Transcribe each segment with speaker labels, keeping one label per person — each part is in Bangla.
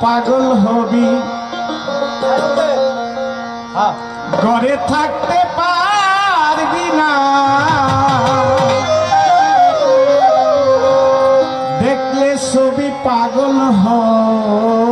Speaker 1: পাগল হবি।
Speaker 2: হ্যাঁ।
Speaker 1: ঘরে থাকতে পারবি না। দেখলে ছবি পাগল হয়।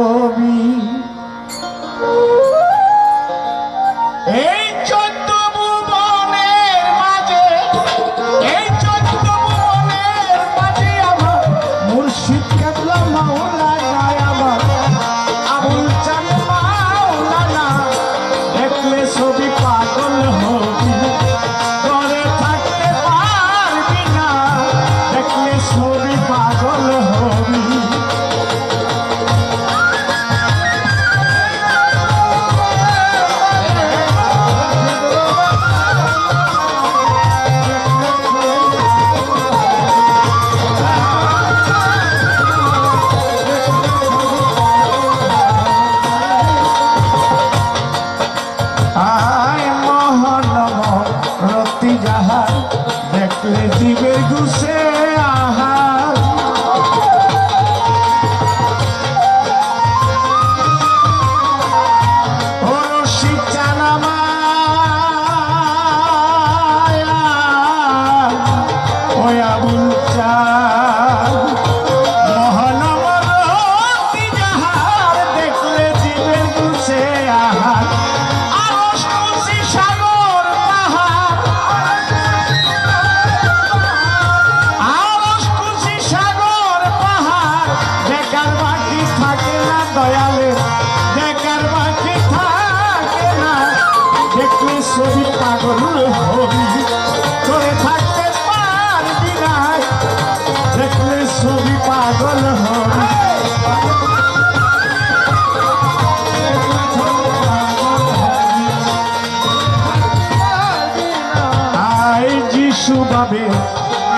Speaker 1: উচ্চার সুবাবে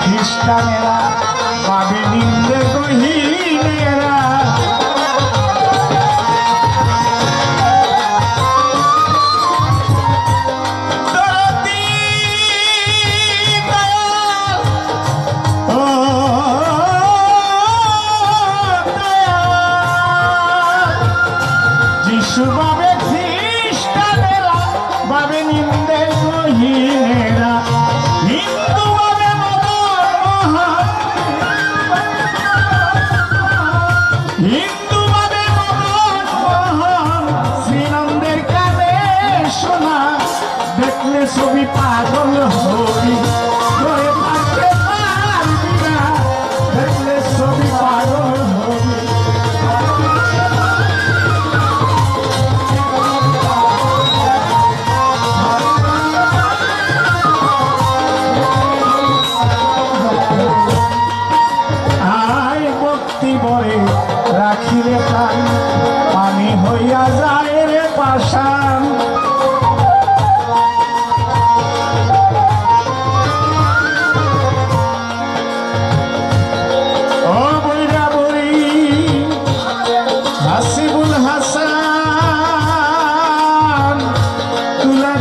Speaker 1: খ্রিস্টানেরা পাবে নিন্দে গহী। দেখলে ছবি পাগল হবি।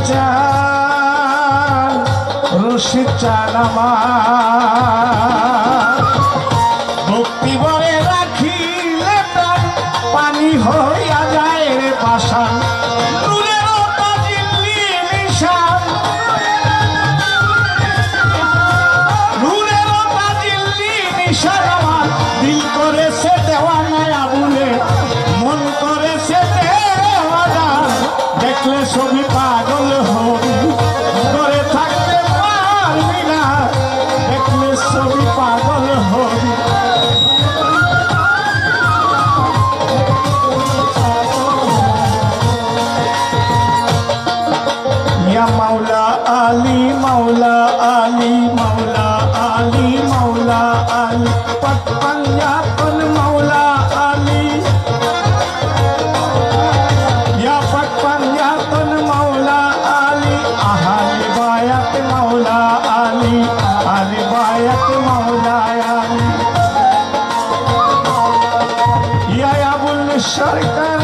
Speaker 1: চাল রশিদ চাল আমার। সরকার,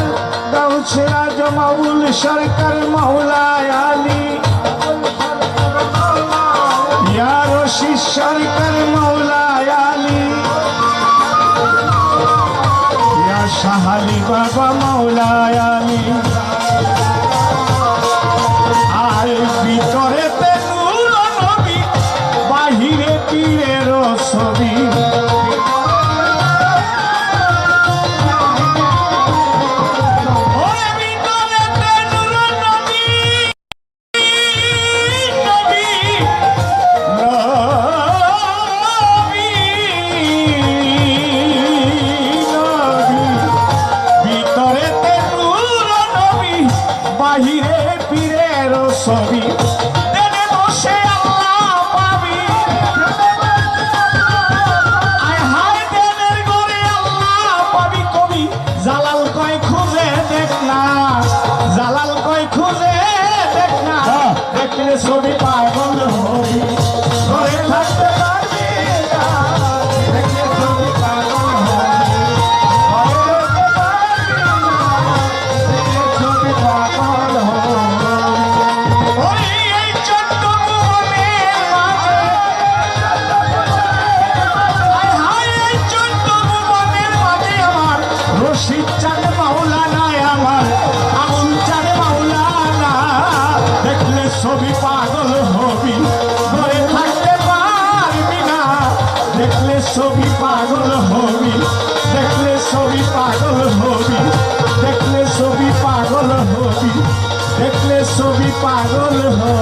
Speaker 1: দাও রাজ মাউল সরকার মাওলায় আলী। রশি সরকার মাওলায় আলী। শাহালি বাবা মাওলায় আলী। ছবি পাগল হবি দেখলে ছবি পাগল হবি দেখলে ছবি পাগল হবি দেখলে ছবি পাগল হবি।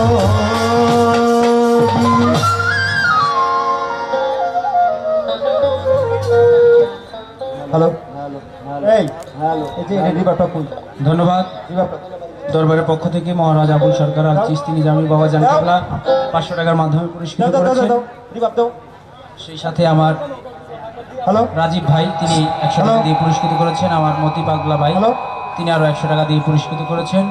Speaker 2: হ্যালো? এই
Speaker 3: ধন্যবাদ। দরবারের পক্ষ থেকে মহারাজ আবুল সরকার আল চিস্তি নিজামী বাবা জানকাবলা পাঁচশো টাকার মাধ্যমে পুরস্কৃত করেছেন। সেই সাথে আমার
Speaker 2: হ্যালো?
Speaker 3: রাজীব ভাই তিনি একশো টাকা দিয়ে পুরস্কৃত করেছেন। আমার মতি পাগলা ভাই। তিনি আরও একশো টাকা দিয়ে পুরস্কৃত করেছেন।